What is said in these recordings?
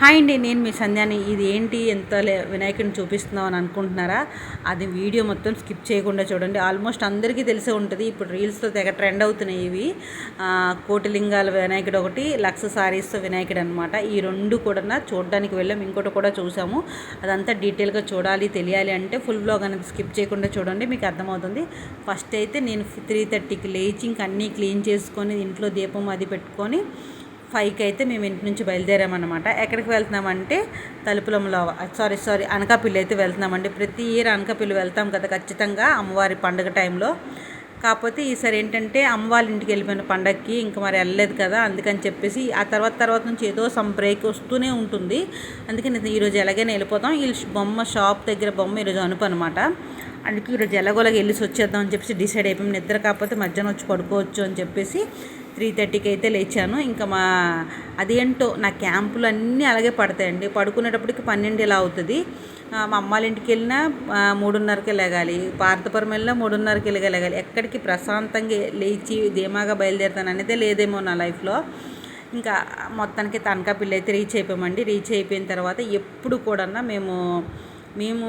Hi అండి నేను మీ సంధ్యాని. ఇది ఏంటి? ఎంత లే- వినాయకుడిని చూపిస్తున్నావు అని అనుకుంటున్నారా? అది వీడియో మొత్తం స్కిప్ చేయకుండా చూడండి. ఆల్మోస్ట్ అందరికీ తెలిసే ఉంటుంది. ఇప్పుడు రీల్స్తో తెగ ట్రెండ్ అవుతున్నాయి ఇవి. కోటిలింగాల వినాయకుడు ఒకటి లక్ష సారీస్తో వినాయకుడు అనమాట ఈ రెండు కూడా చూడడానికి వెళ్ళాం. ఇంకోటి కూడా చూసాము. అదంతా డీటెయిల్గా చూడాలి తెలియాలి అంటే ఫుల్ బ్లాగ్ అనేది స్కిప్ చేయకుండా చూడండి. మీకు అర్థమవుతుంది. ఫస్ట్ అయితే నేను త్రీ థర్టీకి లేచి ఇంక అన్నీ క్లీన్ చేసుకొని ఇంట్లో దీపం అది పెట్టుకొని ఫైవ్కి అయితే మేము ఇంటి నుంచి బయలుదేరామన్నమాట. ఎక్కడికి వెళ్తున్నామంటే తలుపులంలో సారీ సారీ అనకాపల్లి అయితే వెళ్తున్నామండి. ప్రతి ఇయర్ అనకాపల్లి వెళ్తాం కదా ఖచ్చితంగా అమ్మవారి పండుగ టైంలో. కాకపోతే ఈసారి ఏంటంటే అమ్మవారి ఇంటికి వెళ్ళిపోయిన పండగకి ఇంకా మరి వెళ్ళలేదు కదా అందుకని చెప్పేసి ఆ తర్వాత తర్వాత నుంచి ఏదో సమ్ బ్రేక్ వస్తూనే ఉంటుంది. అందుకని నేను ఈరోజు ఎలాగైనా వెళ్ళిపోతాం ఈ బొమ్మ షాప్ దగ్గర బొమ్మ ఈరోజు అనుపు అనమాట అందుకే ఈరోజు ఎలాగోలాగా వెళ్ళి వచ్చేద్దాం అని చెప్పేసి డిసైడ్ అయిపోయి. నిద్ర కాకపోతే మధ్యాహ్నం వచ్చి పడుకోవచ్చు అని చెప్పేసి త్రీ థర్టీకి అయితే లేచాను. ఇంకా మా అదేంటో నా క్యాంపులు అన్నీ అలాగే పడతాయండి. పడుకునేటప్పటికి పన్నెండు ఇలా అవుతుంది. మా అమ్మాళ్ళ ఇంటికి వెళ్ళినా మూడున్నరకి లేగాలి. పార్థపురం వెళ్ళినా మూడున్నరకి వెళ్ళగా లేగాలి. ఎక్కడికి ప్రశాంతంగా లేచి ధీమాగా బయలుదేరుతాను అనేదే లేదేమో నా లైఫ్లో. ఇంకా మొత్తానికి తనకాపల్లి అయితే రీచ్ అయిపోయామండి. రీచ్ అయిపోయిన తర్వాత ఎప్పుడు కూడా మేము మేము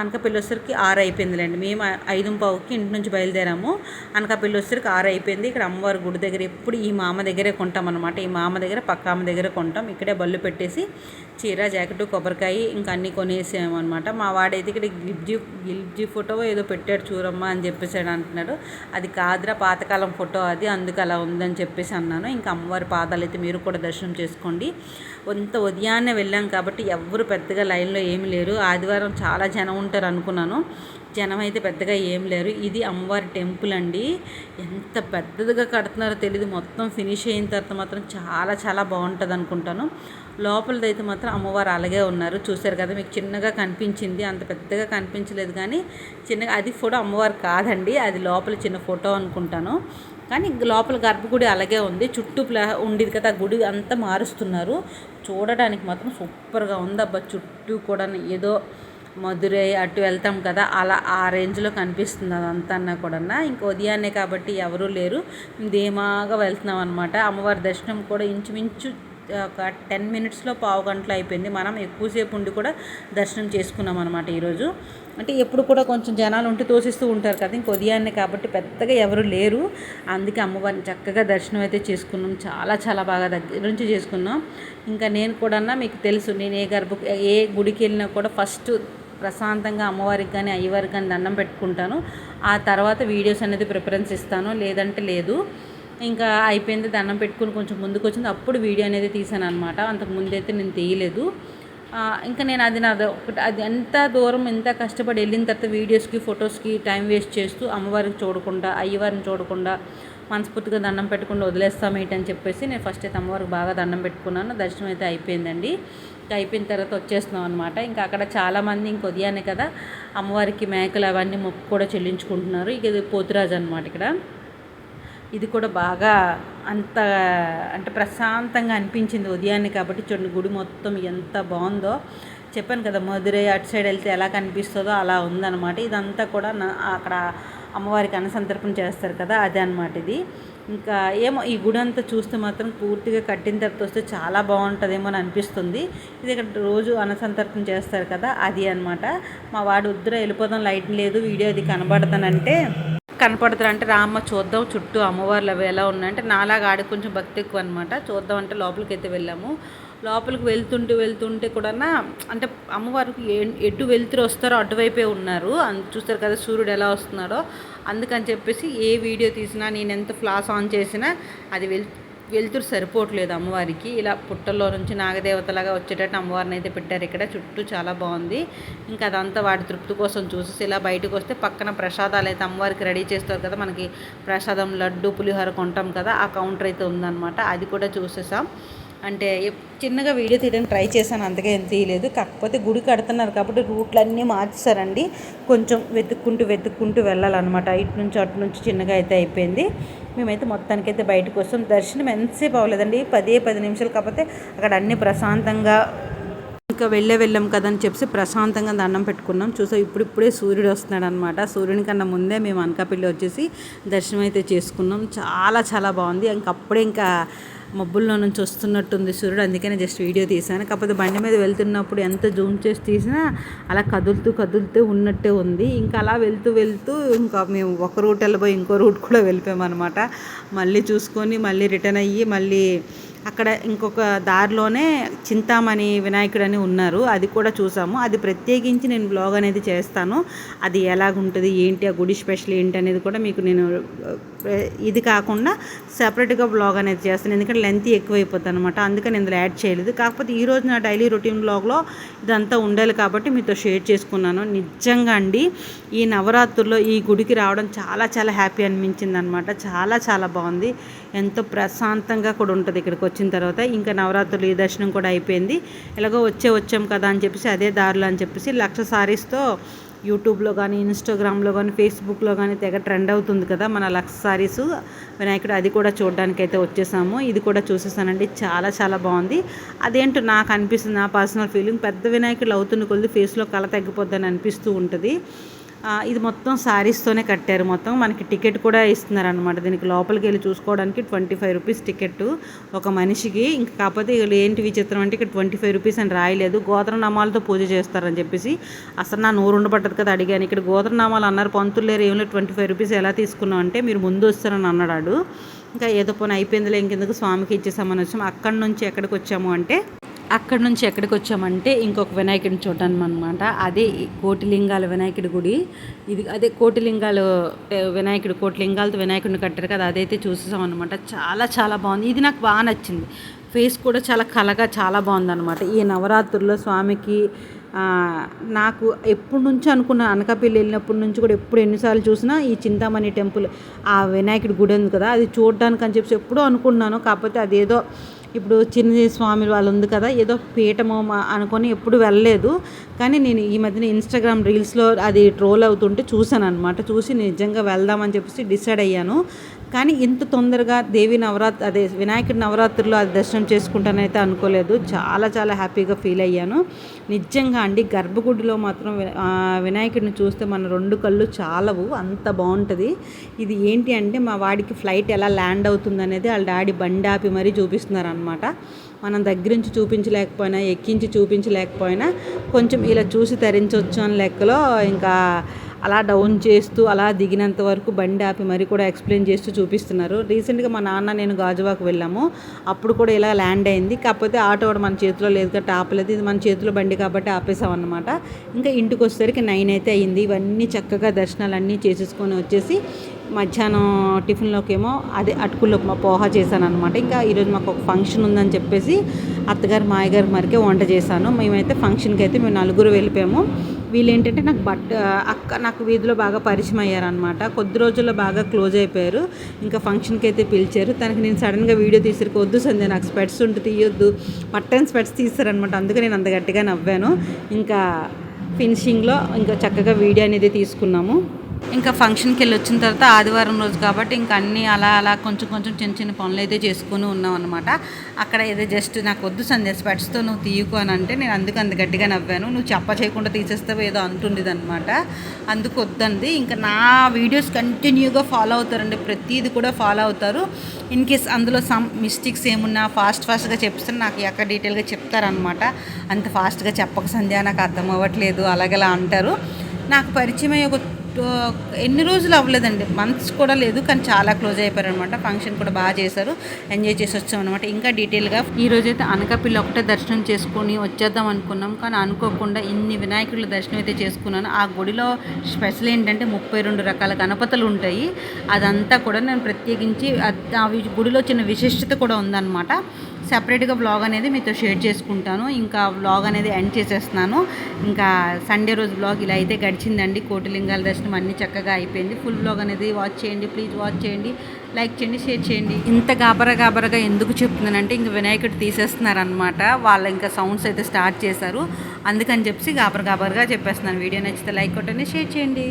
అనకాపల్లి వచ్చేసరికి ఆరు అయిపోయిందిలేండి. మేము ఐదు పావుకి ఇంటి నుంచి బయలుదేరాము. అనకాపల్లి వచ్చేసరికి ఆరు అయిపోయింది ఇక్కడ అమ్మవారి గుడి దగ్గర ఎప్పుడు ఈ మామ దగ్గరే కొంటాం అనమాట ఈ మామ దగ్గర పక్క ఆమె దగ్గర కొంటాం. ఇక్కడే బళ్ళు పెట్టేసి చీర జాకెట్ కొబ్బరికాయ ఇంకా అన్నీ కొనేసామన్నమాట మా వాడైతే ఇక్కడ గిల్జీ గిల్జీ ఫోటో ఏదో పెట్టాడు చూరమ్మా అని చెప్పేసాడు అంటున్నాడు. అది కాదురా పాతకాలం ఫోటో అది అందుకు అలా ఉందని చెప్పేసి అన్నాను. ఇంకా అమ్మవారి పాదాలు అయితే మీరు కూడా దర్శనం చేసుకోండి. కొంత ఉదయాన్నే వెళ్ళాం కాబట్టి ఎవ్వరు పెద్దగా లైన్లో ఏమి లేరు. ఆదివారం చాలా జనం ఉంటారు అనుకున్నాను. జనం అయితే పెద్దగా ఏం లేరు. ఇది అమ్మవారి టెంపుల్ అండి. ఎంత పెద్దదిగా కడుతున్నారో తెలియదు మొత్తం ఫినిష్ అయిన తర్వాత మాత్రం చాలా చాలా బాగుంటుంది అనుకుంటాను. లోపలదైతే మాత్రం అమ్మవారు అలాగే ఉన్నారు. చూశారు కదా మీకు చిన్నగా కనిపించింది. అంత పెద్దగా కనిపించలేదు కానీ చిన్నగా అది ఫోటో అమ్మవారు కాదండి. అది లోపల చిన్న ఫోటో అనుకుంటాను. కానీ లోపల గర్భగుడి అలాగే ఉంది. చుట్టూ ప్లా ఉండేది కదా ఆ గుడి అంతా మారుస్తున్నారు. చూడడానికి మాత్రం సూపర్గా ఉంది అబ్బా చుట్టూ కూడా ఏదో మధురై అటు వెళ్తాం కదా అలా ఆ రేంజ్లో కనిపిస్తుంది అదంతా కూడా ఇంకా ఉదయాన్నే కాబట్టి ఎవరూ లేరు. ధీమాగా వెళ్తున్నాం అనమాట అమ్మవారి దర్శనం కూడా ఇంచుమించు ఒక టెన్ మినిట్స్లో పావు గంటలో అయిపోయింది. మనం ఎక్కువసేపు ఉండి కూడా దర్శనం చేసుకున్నాం అనమాట ఈరోజు. అంటే ఎప్పుడు కూడా కొంచెం జనాలు ఉంటే తోసిస్తూ ఉంటారు కదా ఇంక ఉదయాన్నే కాబట్టి పెద్దగా ఎవరు లేరు. అందుకే అమ్మవారిని చక్కగా దర్శనం అయితే చేసుకున్నాం. చాలా చాలా బాగా దగ్గర నుంచి చేసుకున్నాం. ఇంకా నేను కూడా మీకు తెలుసు నేను ఏ గర్భ ఏ గుడికి వెళ్ళినా కూడా ఫస్ట్ ప్రశాంతంగా అమ్మవారికి కానీ అయ్యవారికి కానీ దండం పెట్టుకుంటాను. ఆ తర్వాత వీడియోస్ అనేది ప్రిఫరెన్స్ ఇస్తాను. లేదంటే లేదు. ఇంకా అయిపోయింది దండం పెట్టుకుని కొంచెం ముందుకు వచ్చింది. అప్పుడు వీడియో అనేది తీసాను అనమాట అంతకు ముందైతే నేను తీయలేదు. ఇంకా నేను అది నా ఒకటి అది ఎంత దూరం ఎంత కష్టపడి వెళ్ళిన తర్వాత వీడియోస్కి ఫొటోస్కి టైం వేస్ట్ చేస్తూ అమ్మవారికి చూడకుండా అయ్యవారిని చూడకుండా మనస్ఫూర్తిగా దండం పెట్టకుండా వదిలేస్తాం ఏంటి అని చెప్పేసి నేను ఫస్ట్ అయితే అమ్మవారికి బాగా దండం పెట్టుకున్నాను. దర్శనం అయితే అయిపోయిందండి. ఇంకా అయిపోయిన తర్వాత వచ్చేస్తున్నాం అనమాట ఇంకా అక్కడ చాలామంది ఇంక ఉదయాన్నే కదా అమ్మవారికి మేకలు అవన్నీ మొక్కు కూడా చెల్లించుకుంటున్నారు. ఇక ఇది పోతురాజు అనమాట ఇక్కడ. ఇది కూడా బాగా అంత అంటే ప్రశాంతంగా అనిపించింది ఉదయాన్నే కాబట్టి చూడండి గుడి మొత్తం ఎంత బాగుందో. చెప్పాను కదా మధురై అటు సైడ్ వెళ్తే ఎలా కనిపిస్తుందో అలా ఉందన్నమాట. ఇదంతా కూడా నా- అక్కడ అమ్మవారికి అన్నసంతర్పణ చేస్తారు కదా అదే అనమాట ఇది. ఇంకా ఏమో ఈ గుడి అంతా చూస్తే మాత్రం పూర్తిగా కట్టిన తర్వాత వస్తే చాలా బాగుంటుందేమో అని అనిపిస్తుంది. ఇది ఇక్కడ రోజు అనసంతర్పణ చేస్తారు కదా అది అనమాట మా వాడు ఉద్దర వెళ్ళిపోదాం లైట్ లేదు వీడియో అది కనబడతానంటే కనపడతారంటే రామ్మ చూద్దాం చుట్టూ అమ్మవార్లు అవి ఎలా ఉన్నాయంటే నాలాగా ఆడి కొంచెం భక్తి ఎక్కువ అనమాట చూద్దాం అంటే లోపలికి అయితే వెళ్ళాము. లోపలికి వెళ్తుంటే వెళ్తుంటే కూడా అంటే అమ్మవారికి ఎటు వెళ్తురు వస్తారో అటువైపే ఉన్నారు. అందు చూస్తారు కదా సూర్యుడు ఎలా వస్తున్నాడో. అందుకని చెప్పేసి ఏ వీడియో తీసినా నేను ఎంత ఫ్లాస్ ఆన్ చేసినా అది వెల్ వెళ్తురు సరిపోవట్లేదు అమ్మవారికి. ఇలా పుట్టల్లో నుంచి నాగదేవతలాగా వచ్చేటట్టు అమ్మవారిని అయితే పెట్టారు ఇక్కడ. చుట్టూ చాలా బాగుంది. ఇంకా అదంతా వాడి తృప్తి కోసం చూసేసి ఇలా బయటకు వస్తే పక్కన ప్రసాదాలు అయితే అమ్మవారికి రెడీ చేస్తారు కదా మనకి ప్రసాదం లడ్డు పులిహోర కొంటాం కదా ఆ కౌంటర్ అయితే ఉందన్నమాట. అది కూడా చూసేసాం. అంటే చిన్నగా వీడియో తీయడానికి ట్రై చేశాను అంతగా ఏం తీయలేదు. కాకపోతే గుడి కడుతున్నారు కాబట్టి రూట్లన్నీ మార్చేశారండి. కొంచెం వెతుక్కుంటూ వెతుక్కుంటూ వెళ్ళాలన్నమాట. ఇటు నుంచి అటు నుంచి చిన్నగా అయితే అయిపోయింది. మేమైతే మొత్తానికైతే బయటకు వస్తాం. దర్శనం ఎంతసేపు అవ్వలేదండి. పదే పది నిమిషాలు. కాకపోతే అక్కడ అన్ని ప్రశాంతంగా ఇంకా వెళ్ళే వెళ్ళాం కదని చెప్పి ప్రశాంతంగా దండం పెట్టుకున్నాం. చూసా ఇప్పుడిప్పుడే సూర్యుడు వస్తున్నాడు అనమాట సూర్యుని కన్నా ముందే మేము అనకాపల్లి వచ్చేసి దర్శనం అయితే చేసుకున్నాం. చాలా చాలా బాగుంది. ఇంకప్పుడే ఇంకా మబ్బుల్లో నుంచి వస్తున్నట్టుంది సూర్యుడు. అందుకనే జస్ట్ వీడియో తీశాను. కాకపోతే బండి మీద వెళ్తున్నప్పుడు ఎంత జూమ్ చేసి తీసినా అలా కదులుతూ కదులుతూ ఉన్నట్టే ఉంది. ఇంకా అలా వెళ్తూ వెళ్తూ ఇంకా మేము ఒక రూట్ వెళ్ళిపోయి ఇంకో రూట్ కూడా వెళ్ళిపోయామన్నమాట. మళ్ళీ చూసుకొని మళ్ళీ రిటర్న్ అయ్యి మళ్ళీ అక్కడ ఇంకొక దారిలోనే చింతామణి వినాయకుడు అని ఉన్నారు. అది కూడా చూసాము. అది ప్రత్యేకించి నేను బ్లాగ్ అనేది చేస్తాను. అది ఎలాగుంటుంది ఏంటి ఆ గుడి స్పెషల్ ఏంటి అనేది కూడా మీకు నేను ఇది కాకుండా సపరేట్గా బ్లాగ్ అనేది చేస్తాను. ఎందుకంటే లెంత్ ఎక్కువైపోతుంది అనమాట అందుకని ఇందులో యాడ్ చేయలేదు. కాకపోతే ఈరోజు నా డైలీ రొటీన్ బ్లాగ్లో ఇదంతా ఉండాలి కాబట్టి మీతో షేర్ చేసుకున్నాను. నిజంగా అండి ఈ నవరాత్రుల్లో ఈ గుడికి రావడం చాలా చాలా హ్యాపీ అనిపించింది అనమాట చాలా చాలా బాగుంది. ఎంతో ప్రశాంతంగా కూడా ఉంటుంది ఇక్కడికి వచ్చిన తర్వాత ఇంకా నవరాత్రులు ఈ దర్శనం కూడా అయిపోయింది. ఎలాగో వచ్చే వచ్చాం కదా అని చెప్పేసి అదే దారిలో అని చెప్పేసి లక్ష సారీస్తో యూట్యూబ్లో కానీ ఇన్స్టాగ్రామ్లో కానీ ఫేస్బుక్లో కానీ తెగ ట్రెండ్ అవుతుంది కదా మన లక్స్ సారీస్. వినాయకుడు అది కూడా చూడడానికి అయితే వచ్చేసాము. ఇది కూడా చూసేసానండి. చాలా చాలా బాగుంది. అదేంటో నాకు అనిపిస్తుంది. నా పర్సనల్ ఫీలింగ్ పెద్ద వినాయకుడు అవుతున్న కొద్ది ఫేస్లో కళ తగ్గిపోద్దని అనిపిస్తూ ఉంటుంది. ఇది మొత్తం శారీస్తోనే కట్టారు. మొత్తం మనకి టికెట్ కూడా ఇస్తున్నారు అనమాట దీనికి లోపలికి వెళ్ళి చూసుకోవడానికి ట్వంటీ ఫైవ్ రూపీస్ టికెట్ ఒక మనిషికి. ఇంకా కాకపోతే వీళ్ళు ఏంటి విచిత్రం అంటే ఇక్కడ ట్వంటీ ఫైవ్ రూపీస్ అని రాయలేదు. గోత్రనామాలతో పూజ చేస్తారని చెప్పేసి అసలు నా నూరు ఉండబట్టదు కదా అడిగాను. ఇక్కడ గోత్రనామాలు అన్నారు పంతులు లేరు ఏమి ట్వంటీ ఫైవ్ రూపీస్ ఎలా తీసుకున్నాం అంటే మీరు ముందు వస్తారని అన్నాడు. ఇంకా ఏదో పోనీ అయిపోయిందిలే ఇంకెందుకు స్వామికి ఇచ్చేసామని వచ్చాము అక్కడి నుంచి ఎక్కడికి వచ్చాము అంటే అక్కడి నుంచి ఎక్కడికి వచ్చామంటే ఇంకొక వినాయకుడిని చూడడానికి అనమాట అదే కోటిలింగాల వినాయకుడి గుడి. ఇది అదే కోటిలింగాలు వినాయకుడు కోటిలింగాలతో వినాయకుడిని కట్టారు కదా అదైతే చూసేసాం అనమాట చాలా చాలా బాగుంది. ఇది నాకు బాగా నచ్చింది. ఫేస్ కూడా చాలా కలగా చాలా బాగుందన్నమాట ఈ నవరాత్రుల్లో స్వామికి నాకు ఎప్పటి నుంచి అనుకున్న అనకాపల్లి వెళ్ళినప్పటి నుంచి కూడా ఎప్పుడు ఎన్నిసార్లు చూసినా ఈ చింతామణి టెంపుల్ ఆ వినాయకుడి గుడి ఉంది కదా అది చూడడానికి అని చెప్పి ఎప్పుడూ అనుకున్నాను కాకపోతే అదేదో ఇప్పుడు చిన్న స్వామి వాళ్ళు ఉంది కదా ఏదో పీఠమో అనుకొని ఎప్పుడు వెళ్ళలేదు. కానీ నేను ఈ మధ్యన ఇన్స్టాగ్రామ్ రీల్స్లో అది ట్రోల్ అవుతుంటే చూశాను అనమాట చూసి నిజంగా వెళ్దామని చెప్పేసి డిసైడ్ అయ్యాను. కానీ ఇంత తొందరగా దేవి నవరాత్రి అదే వినాయకుడి నవరాత్రిలో అది దర్శనం చేసుకుంటానైతే అనుకోలేదు. చాలా చాలా హ్యాపీగా ఫీల్ అయ్యాను. నిజంగా అండి గర్భగుడిలో మాత్రం వినాయకుడిని చూస్తే మన రెండు కళ్ళు చాలవు అంత బాగుంటుంది. ఇది ఏంటి అంటే మా వాడికి ఫ్లైట్ ఎలా ల్యాండ్ అవుతుంది అనేది వాళ్ళ డాడీ బండి ఆపి మరీ చూపిస్తున్నారు అనమాట మనం దగ్గర నుంచి చూపించలేకపోయినా ఎక్కించి చూపించలేకపోయినా కొంచెం ఇలా చూసి తరించవచ్చు అని లెక్కలో ఇంకా అలా డౌన్ చేస్తూ అలా దిగినంత వరకు బండి ఆపి మరి కూడా ఎక్స్ప్లెయిన్ చేస్తూ చూపిస్తున్నారు. రీసెంట్గా మా నాన్న నేను గాజువాకు వెళ్ళాము. అప్పుడు కూడా ఇలా ల్యాండ్ అయింది. కాకపోతే ఆటో కూడా మన చేతిలో లేదు కాబట్టి ఆపలేదు. ఇది మన చేతిలో బండి కాబట్టి ఆపేసాం అనమాట ఇంకా ఇంటికి వచ్చేసరికి నైన్ అయితే అయింది. ఇవన్నీ చక్కగా దర్శనాలు అన్నీ చేసేసుకొని వచ్చేసి మధ్యాహ్నం టిఫిన్లోకి ఏమో అదే అటుకుల్లో పోహా చేశాను అనమాట ఇంకా ఈరోజు మాకు ఒక ఫంక్షన్ ఉందని చెప్పేసి అత్తగారు మాయగారు మరికే వంట చేశాను. మేమైతే ఫంక్షన్కి అయితే మేము నలుగురు వెళ్ళిపోయాము. వీళ్ళు ఏంటంటే నాకు బట్ట అక్క నాకు వీధిలో బాగా పరిచయం అయ్యారనమాట కొద్ది రోజుల్లో బాగా క్లోజ్ అయిపోయారు. ఇంకా ఫంక్షన్కి అయితే పిలిచారు. తనకి నేను సడన్గా వీడియో తీసరికి వద్దు సంధ్య నాకు స్పెట్స్ ఉంటే తీయొద్దు. పట్టని స్పెట్స్ తీస్తారనమాట అందుకే నేను అంత గట్టిగా నవ్వాను. ఇంకా ఫినిషింగ్లో ఇంకా చక్కగా వీడియో అనేది తీసుకున్నాము. ఇంకా ఫంక్షన్కి వెళ్ళి వచ్చిన తర్వాత ఆదివారం రోజు కాబట్టి ఇంకా అన్నీ అలా అలా కొంచెం కొంచెం చిన్న చిన్న పనులు అయితే చేసుకుని ఉన్నాం అనమాట అక్కడ ఏదో జస్ట్ నాకు వద్దు సంధ్య స్పెట్స్తో నువ్వు తీయకు అని అంటే నేను అందుకు అంత గట్టిగా నవ్వాను. నువ్వు చెప్ప చేయకుండా తీసేస్తావు ఏదో అంటుండేది అనమాట అందుకు వద్దంది. ఇంకా నా వీడియోస్ కంటిన్యూగా ఫాలో అవుతారండి. ప్రతిదీ కూడా ఫాలో అవుతారు. ఇన్ కేస్ అందులో సమ్ మిస్టేక్స్ ఏమున్నా ఫాస్ట్ ఫాస్ట్గా చెప్తే నాకు ఎక్కడ డీటెయిల్గా చెప్తారనమాట అంత ఫాస్ట్గా చెప్పక సంధ్య నాకు అర్థం అవ్వట్లేదు. అలాగలా అంటారు. నాకు పరిచయం అయ్యే ఒక ఎన్ని రోజులు అవ్వలేదండి. మంత్స్ కూడా లేదు కానీ చాలా క్లోజ్ అయిపోయారు అనమాట ఫంక్షన్ కూడా బాగా చేశారు. ఎంజాయ్ చేసి వచ్చాం అనమాట ఇంకా డీటెయిల్గా ఈ రోజైతే అనకాపల్లి ఒకటే దర్శనం చేసుకొని వచ్చేద్దాం అనుకున్నాం కానీ అనుకోకుండా ఇన్ని వినాయకుల దర్శనం అయితే చేసుకున్నాను. ఆ గుడిలో స్పెషల్ ఏంటంటే ముప్పై రెండు రకాల గణపతులు ఉంటాయి. అదంతా కూడా నేను ప్రత్యేకించి ఆ గుడిలో చిన్న విశిష్టత కూడా ఉందన్నమాట. సపరేట్గా బ్లాగ్ అనేది మీతో షేర్ చేసుకుంటాను. ఇంకా బ్లాగ్ అనేది ఎండ్ చేసేస్తున్నాను. ఇంకా సండే రోజు బ్లాగ్ ఇలా అయితే గడిచిందండి. కోటిలింగాల దర్శనం అన్నీ చక్కగా అయిపోయింది. ఫుల్ బ్లాగ్ అనేది వాచ్ చేయండి ప్లీజ్ వాచ్ చేయండి లైక్ చేయండి షేర్ చేయండి. ఇంత గాబరా గాబరగా ఎందుకు చెప్తున్నానంటే ఇంక వినాయకుడు తీసేస్తున్నారనమాట వాళ్ళు ఇంకా సౌండ్స్ అయితే స్టార్ట్ చేశారు. అందుకని చెప్పి గాబర గాబరగా చెప్పేస్తున్నాను. వీడియో నచ్చితే లైక్ కొట్టండి షేర్ చేయండి.